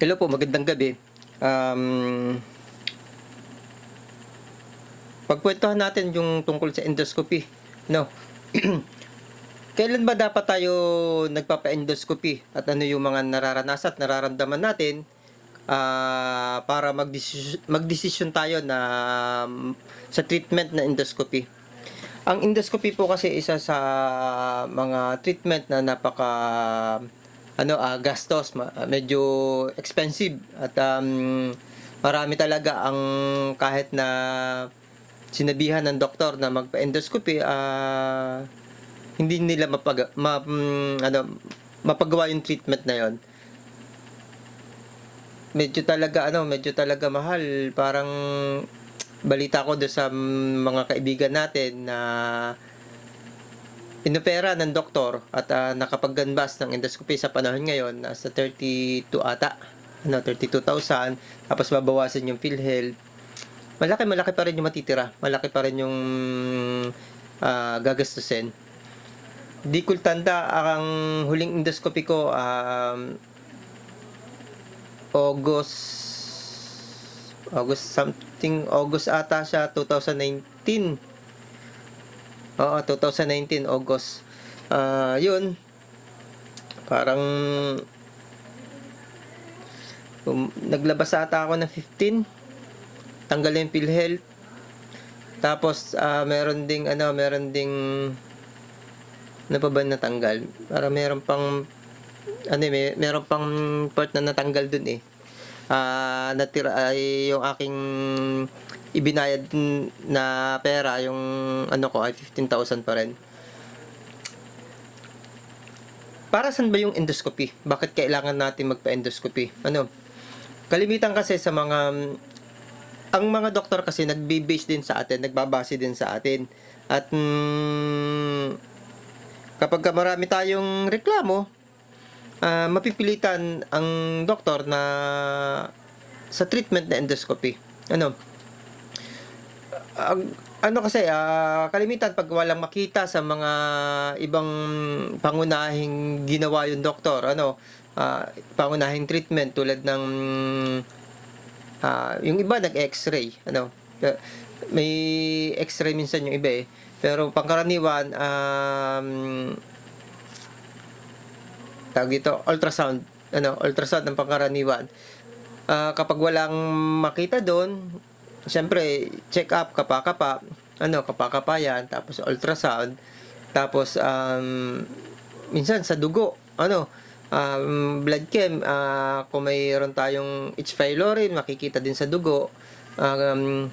Hello po, magandang gabi. Um, pagkwentuhan natin yung tungkol sa endoscopy. No. Kailan ba dapat tayo nagpapa-endoscopy at ano yung mga nararanasan at nararamdaman natin ah, para magdesisyon, magdesisyon tayo na um, sa treatment na endoscopy. Ang endoscopy po kasi isa sa mga treatment na napaka ano ah, gastos, medyo expensive at um, marami talaga ang kahit na sinabihan ng doktor na magpa-endoscopy ah hindi nila mapag ma, mm, ano mapagawa yung treatment na yon. Medyo talaga ano, medyo talaga mahal, parang balita ko doon sa mga kaibigan natin na inopera ng doktor at ah, nakapagganbas ng endoscopy sa panahon ngayon nasa 32 ata ano 32,000 tapos babawasan yung PhilHealth. Malaki malaki pa rin yung matitira malaki pa rin yung ah, gagastusin. Di ko tanda ang huling endoscopy ko um, August August something August ata siya 2019 Oo, 2019 August. Ah, 'yun. Parang um, naglabas ata ako ng 15. Tanggal yung PhilHealth. Tapos ah, meron ding ano, meron ding ano pa ba natanggal? Para meron pang ano eh, may, meron pang part na natanggal dun eh. Ah, natira ay yung aking ibinayad na pera yung ano ko ay 15,000 pa rin. Para saan ba yung endoscopy? Bakit kailangan natin magpa-endoscopy? Ano? Kalimitan kasi sa mga ang mga doktor kasi nagbe-base din sa atin, nagbabase din sa atin. At mm, kapag ka marami tayong reklamo, ah, mapipilitan ang doktor na sa treatment na endoscopy. Ano? Ang- ano kasi, ah, kalimitan pag walang makita sa mga ibang pangunahing ginawa yung doktor, ano, ah, pangunahing treatment tulad ng ah, yung iba nag-x-ray, ano, eh, may x-ray minsan yung iba eh. Pero pangkaraniwan, um, tawag dito, ultrasound, ano, ultrasound ng pangkaraniwan. Ah, kapag walang makita doon, Siyempre, check up, kapa-kapa, ano, kapa-kapa yan, tapos ultrasound, tapos, um, minsan sa dugo, ano, um, blood chem, ah, kung mayroon tayong H. pylori, makikita din sa dugo, um,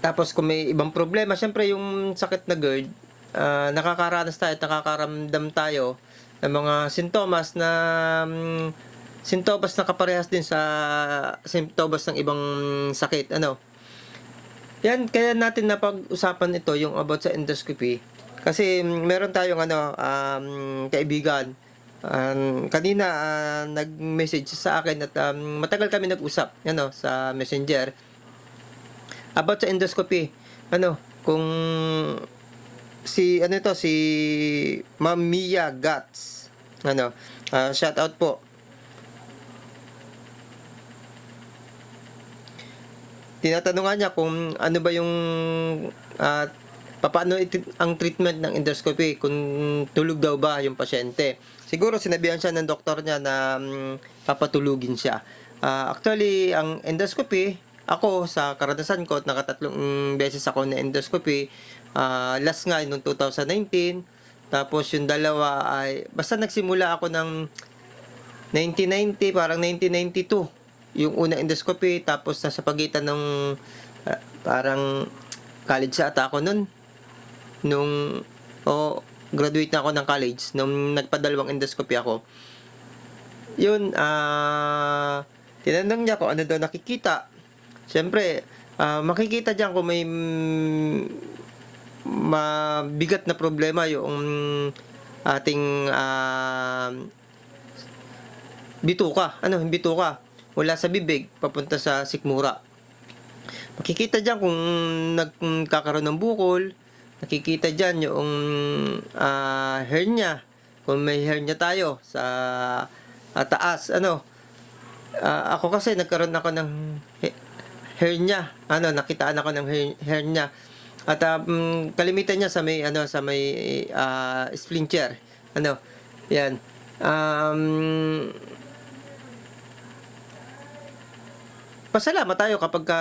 tapos kung may ibang problema, siyempre yung sakit na GERD, ah, nakakaranas tayo nakakaramdam tayo ng mga sintomas na um, sintomas na kaparehas din sa sintomas ng ibang sakit. Ano? Yan, kaya natin napag-usapan ito yung about sa endoscopy. Kasi mm, meron tayong ano, um, kaibigan. Um, kanina ah, nag-message sa akin at um, matagal kami nag-usap ano, sa messenger about sa endoscopy. Ano, kung si ano ito si Ma'am Mia Guts. Ano, ah, shout out po. Tinatanungan niya kung ano ba yung ah, paano ang treatment ng endoscopy kung tulog daw ba yung pasyente. Siguro sinabihan siya ng doktor niya na mm, papatulugin siya. Ah, actually, ang endoscopy, ako sa karanasan ko, nakatatlong beses ako na endoscopy. Ah, last nga noong 2019. Tapos yung dalawa ay, basta nagsimula ako ng 1990, parang 1992 yung una endoscopy tapos nasa pagitan ng ah, parang college sa ako nun nung o graduate na ako ng college nung nagpadalawang endoscopy ako yun ah tinanong niya kung ano daw nakikita syempre ah, makikita diyan kung may mabigat na problema yung ating ah, bituka. Ano, bituka. Mula sa bibig, papunta sa sikmura. Makikita dyan kung nagkakaroon ng bukol. Nakikita dyan yung ah, hernia. Kung may hernia tayo sa ah, taas. Ano, ah, ako kasi nagkaroon ako ng he- hernia. Ano, nakitaan ako ng her- hernia. At um, kalimitan niya sa may ano sa may ah, splinter. Ano, 'yan. Um, pasalamat tayo kapag ka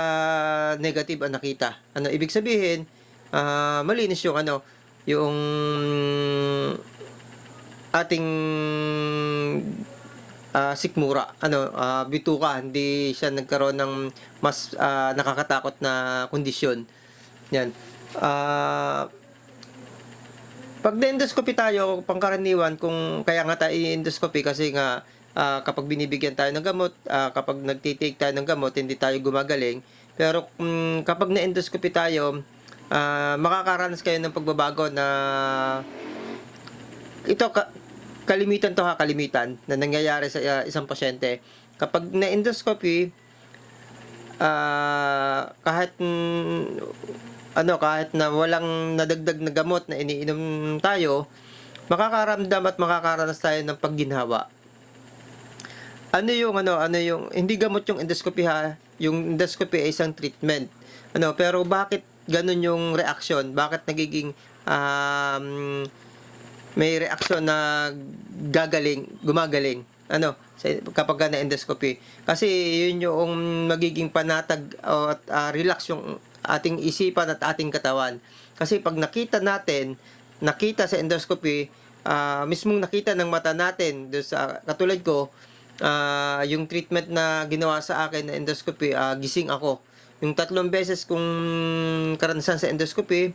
negative ang nakita. Ano ibig sabihin, ah, malinis yung ano, yung ating ah, sikmura, ano, ah, bituka, hindi siya nagkaroon ng mas ah, nakakatakot na kondisyon. Yan. Ah, pag na-endoscopy tayo, pangkaraniwan, kung kaya nga tayo i-endoscopy kasi nga ah, kapag binibigyan tayo ng gamot, ah, kapag nagtitake tayo ng gamot, hindi tayo gumagaling. Pero kung kapag na-endoscopy tayo, ah, makakaranas kayo ng pagbabago na ito ka, kalimitan to ha, kalimitan na nangyayari sa ah, isang pasyente. Kapag na-endoscopy, ah, kahit mm, ano kahit na walang nadagdag na gamot na iniinom tayo, makakaramdam at makakaranas tayo ng pagginhawa. Ano yung ano, ano yung hindi gamot yung endoscopy ha, yung endoscopy ay isang treatment. Ano, pero bakit ganun yung reaction? Bakit nagiging um, may reaksyon na gagaling, gumagaling. Ano, kapag na endoscopy. Kasi yun yung magiging panatag at ah, relax yung ating isipan at ating katawan. Kasi pag nakita natin, nakita sa endoscopy, ah, mismong nakita ng mata natin, doon sa katulad ko, ah, yung treatment na ginawa sa akin na endoscopy, ah, gising ako. Yung tatlong beses kung karanasan sa endoscopy,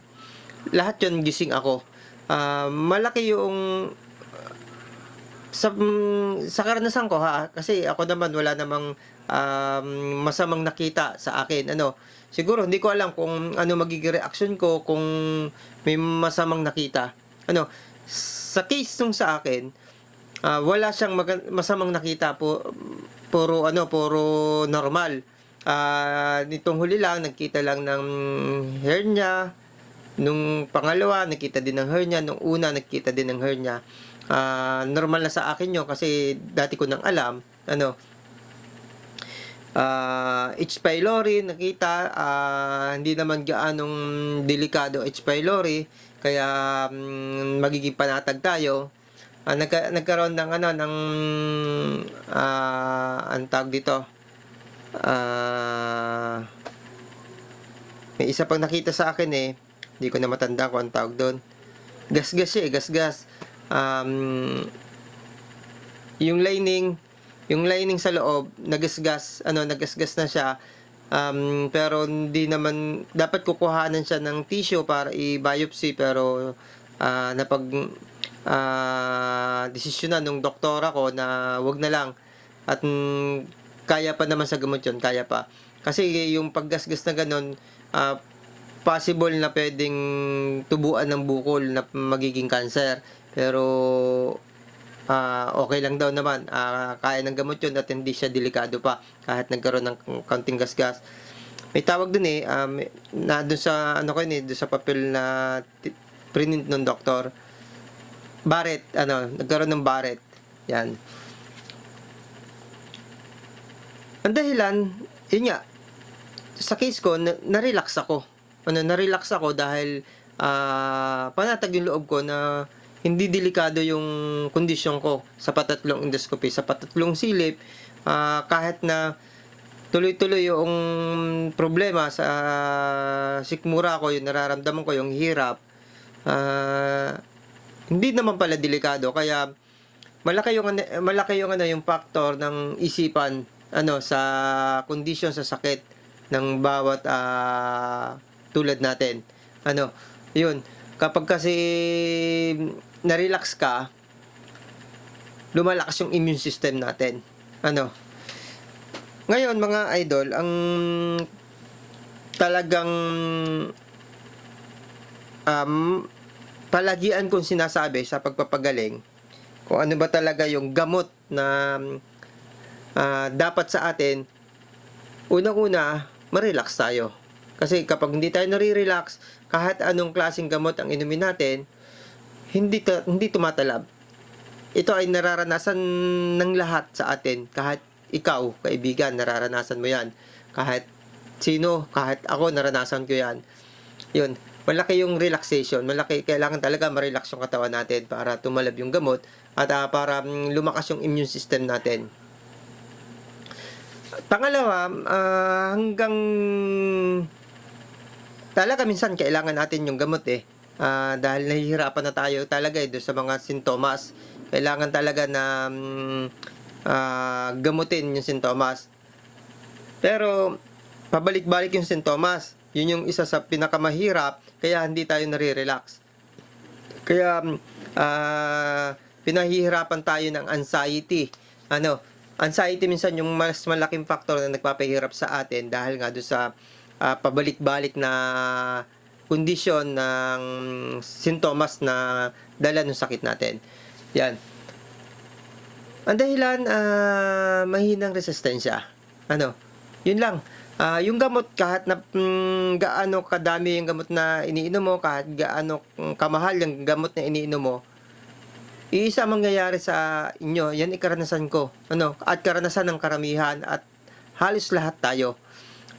lahat yun gising ako. Ah, malaki yung sa sa karanasan ko ha kasi ako naman wala namang um, masamang nakita sa akin ano siguro hindi ko alam kung ano magiging reaction ko kung may masamang nakita ano sa case nung sa akin ah, wala siyang masamang nakita po puro ano puro normal ah nitong huli lang nagkita lang ng hernia Nung pangalawa, nakita din ng hernia. Nung una, nakita din ng hernia. Ah, normal na sa akin yun kasi dati ko nang alam. Ano, ah H. pylori nakita ah, hindi naman gaanong delikado H. pylori kaya mm, magiging panatag tayo ah, nagka, nagkaroon ng ano ng ah ang tawag dito ah may isa pang nakita sa akin eh hindi ko na matanda kung ang tawag doon. Gasgas siya eh, gasgas. Um, yung lining, yung lining sa loob, nagasgas, ano, nagasgas na siya. Um, pero hindi naman, dapat kukuhanan siya ng tissue para i-biopsy pero ah, napag ah, desisyon na nung doktora ko na wag na lang at mm, kaya pa naman sa gamot yun, kaya pa. Kasi yung paggasgas na ganun, ah, possible na pwedeng tubuan ng bukol na magiging cancer. Pero ah, okay lang daw naman. Ah, kaya ng gamot yun at hindi siya delikado pa kahit nagkaroon ng kaunting gasgas. May tawag dun eh, um, na dun sa, ano ko yun eh, sa papel na print ng doktor. Barrett, ano, nagkaroon ng Barrett. Yan. Ang dahilan, yun nga, sa case ko, na- na-relax ako. Ano, na-relax ako dahil ah panatag yung loob ko na hindi delikado yung kondisyon ko sa patatlong endoscopy, sa patatlong silip, ah, kahit na tuloy-tuloy yung problema sa sikmura ko, yung nararamdaman ko, yung hirap, ah, hindi naman pala delikado. Kaya, malaki yung, ano- malaki yung, ano, yung factor ng isipan ano, sa condition, sa sakit ng bawat ah, tulad natin. Ano, yun. Kapag kasi na-relax ka, lumalakas yung immune system natin. Ano, ngayon mga idol, ang talagang um, palagian kong sinasabi sa pagpapagaling, kung ano ba talaga yung gamot na ah, dapat sa atin, unang-una, ma-relax tayo. Kasi kapag hindi tayo nare-relax, kahit anong klaseng gamot ang inumin natin, hindi ta- hindi tumatalab. ito ay nararanasan ng lahat sa atin. Kahit ikaw, kaibigan, nararanasan mo yan. Kahit sino, kahit ako, naranasan ko yan. Yun, malaki yung relaxation. Malaki, kailangan talaga ma-relax yung katawan natin para tumalab yung gamot at ah, para mm, lumakas yung immune system natin. Pangalawa, ah, hanggang talaga minsan kailangan natin yung gamot eh. Ah, dahil nahihirapan na tayo talaga eh sa mga sintomas. Kailangan talaga na mm, ah, gamutin yung sintomas. Pero pabalik-balik yung sintomas. Yun yung isa sa pinakamahirap kaya hindi tayo nare-relax. Kaya ah, pinahihirapan tayo ng anxiety. Ano, anxiety minsan yung mas malaking factor na nagpapahirap sa atin dahil nga doon sa ah, pabalik-balik na kondisyon ng sintomas na dala ng sakit natin. Yan. Ang dahilan, ah, mahinang resistensya. Ano, yun lang. Ah, yung gamot, kahit na mm, gaano kadami yung gamot na iniinom mo, kahit gaano mm, kamahal yung gamot na iniinom mo, iisa ang mangyayari sa inyo, yan ikaranasan ko. Ano, at karanasan ng karamihan at halos lahat tayo.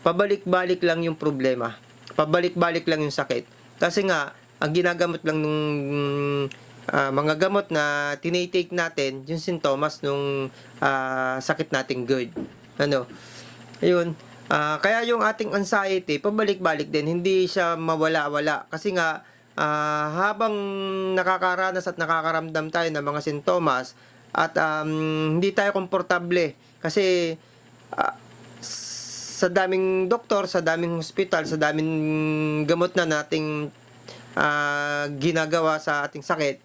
Pabalik-balik lang yung problema. Pabalik-balik lang yung sakit. Kasi nga, ang ginagamot lang nung ah, mga gamot na tinitake natin, yung sintomas nung ah, sakit nating GERD. Ano, ayun. Ah, kaya yung ating anxiety, pabalik-balik din, hindi siya mawala-wala. Kasi nga, ah, habang nakakaranas at nakakaramdam tayo ng mga sintomas, at um, hindi tayo komportable. Kasi, ah, sa daming doktor, sa daming hospital, sa daming gamot na nating ah, ginagawa sa ating sakit,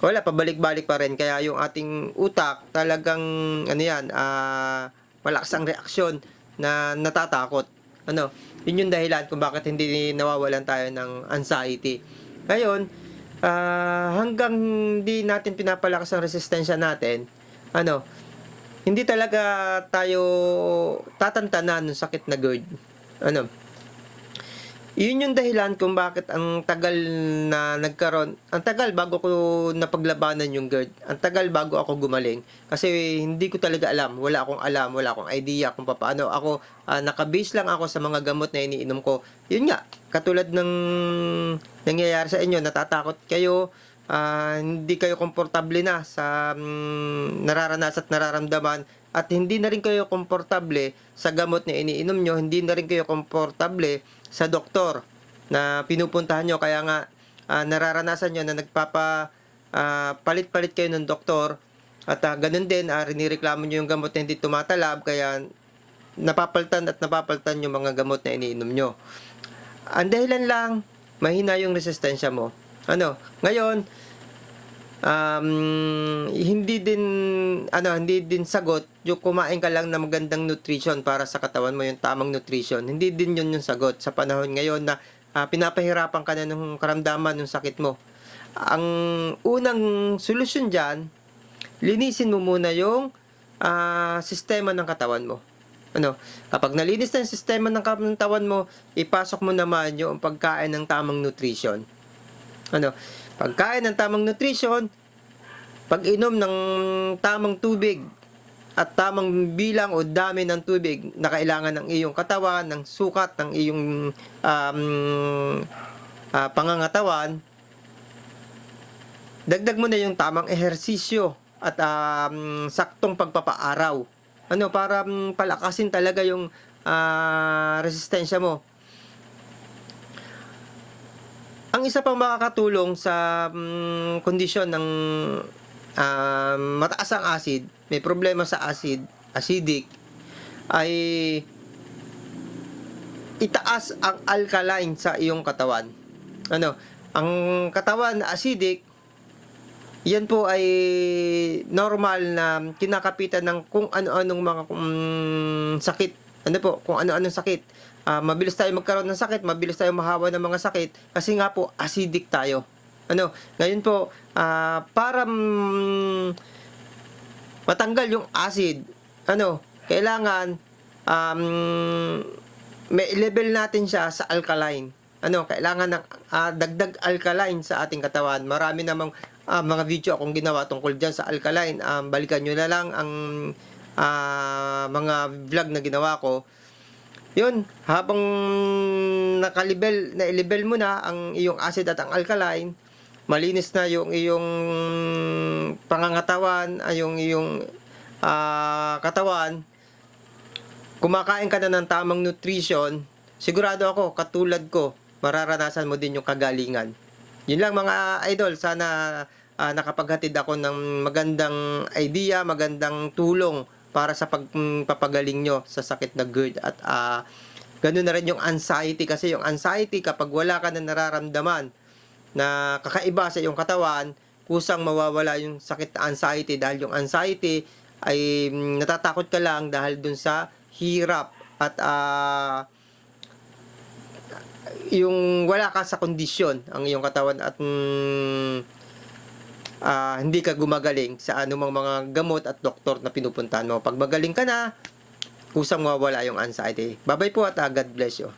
wala, pabalik-balik pa rin. Kaya yung ating utak, talagang, ano yan, ah, malakas ang reaksyon na natatakot. Ano, yun yung dahilan kung bakit hindi nawawalan tayo ng anxiety. Ngayon, ah, hanggang hindi natin pinapalakas ang resistensya natin, ano, hindi talaga tayo tatantanan ng sakit na GERD. Ano, yun yung dahilan kung bakit ang tagal na nagkaroon, ang tagal bago ko napaglabanan yung GERD, ang tagal bago ako gumaling. Kasi hindi ko talaga alam, wala akong alam, wala akong idea kung paano. Ako, ah, nakabase lang ako sa mga gamot na iniinom ko. Yun nga, katulad ng nangyayari sa inyo, natatakot kayo, ah, hindi kayo komportable na sa mm, nararanasan at nararamdaman at hindi na rin kayo komportable sa gamot na iniinom nyo, hindi na rin kayo komportable sa doktor na pinupuntahan nyo. Kaya nga, ah, nararanasan nyo na nagpapa ah, palit-palit kayo ng doktor at ah, ganun din, ah, rinireklamo nyo yung gamot na hindi tumatalab kaya napapaltan at napapaltan yung mga gamot na iniinom nyo. Ang dahilan lang, mahina yung resistensya mo. Ano, ngayon, um, hindi din ano hindi din sagot yung kumain ka lang ng magandang nutrition para sa katawan mo yung tamang nutrition. Hindi din yun yung sagot sa panahon ngayon na ah, pinapahirapan ka na ng karamdaman ng sakit mo. Ang unang solusyon diyan linisin mo muna yung ah, sistema ng katawan mo. Ano, kapag nalinis na yung sistema ng katawan mo, ipasok mo naman yung pagkain ng tamang nutrition. Ano, pagkain ng tamang nutrition, pag-inom ng tamang tubig at tamang bilang o dami ng tubig na kailangan ng iyong katawan, ng sukat ng iyong um, ah, pangangatawan, dagdag mo na yung tamang ehersisyo at um, saktong pagpapaaraw. Ano, para um, palakasin talaga yung ah, resistensya mo. Ang isa pang makakatulong sa mm, kondisyon ng ah, mataas ang acid, may problema sa acid, acidic, ay itaas ang alkaline sa iyong katawan. Ano, ang katawan na acidic, yan po ay normal na kinakapitan ng kung ano-anong mga mm, sakit. Ano po, kung ano-anong sakit. Ah, mabilis tayo magkaroon ng sakit, mabilis tayo mahawa ng mga sakit kasi nga po acidic tayo. Ano, ngayon po ah, para mm, matanggal yung acid, ano, kailangan um, may level natin siya sa alkaline. Ano, kailangan ng ah, dagdag alkaline sa ating katawan. Marami namang ah, mga video akong ginawa tungkol dyan sa alkaline. Um, balikan nyo na lang ang ah, mga vlog na ginawa ko. Yun, habang nakalibel, na-level mo na ang iyong acid at ang alkaline, malinis na yung iyong pangangatawan, ay yung iyong ah, katawan, kumakain ka na ng tamang nutrition, sigurado ako, katulad ko, mararanasan mo din yung kagalingan. Yun lang mga idol, sana ah, nakapaghatid ako ng magandang idea, magandang tulong para sa pagpapagaling nyo sa sakit na GERD. At ah, ganun na rin yung anxiety kasi yung anxiety kapag wala ka na nararamdaman na kakaiba sa iyong katawan, kusang mawawala yung sakit na anxiety. Dahil yung anxiety ay mm, natatakot ka lang dahil dun sa hirap at ah, yung wala ka sa kondisyon ang iyong katawan at mm, ah, hindi ka gumagaling sa anumang mga gamot at doktor na pinupuntahan mo. Pag magaling ka na, kusang mawawala yung anxiety. Babay po at ah, God bless you.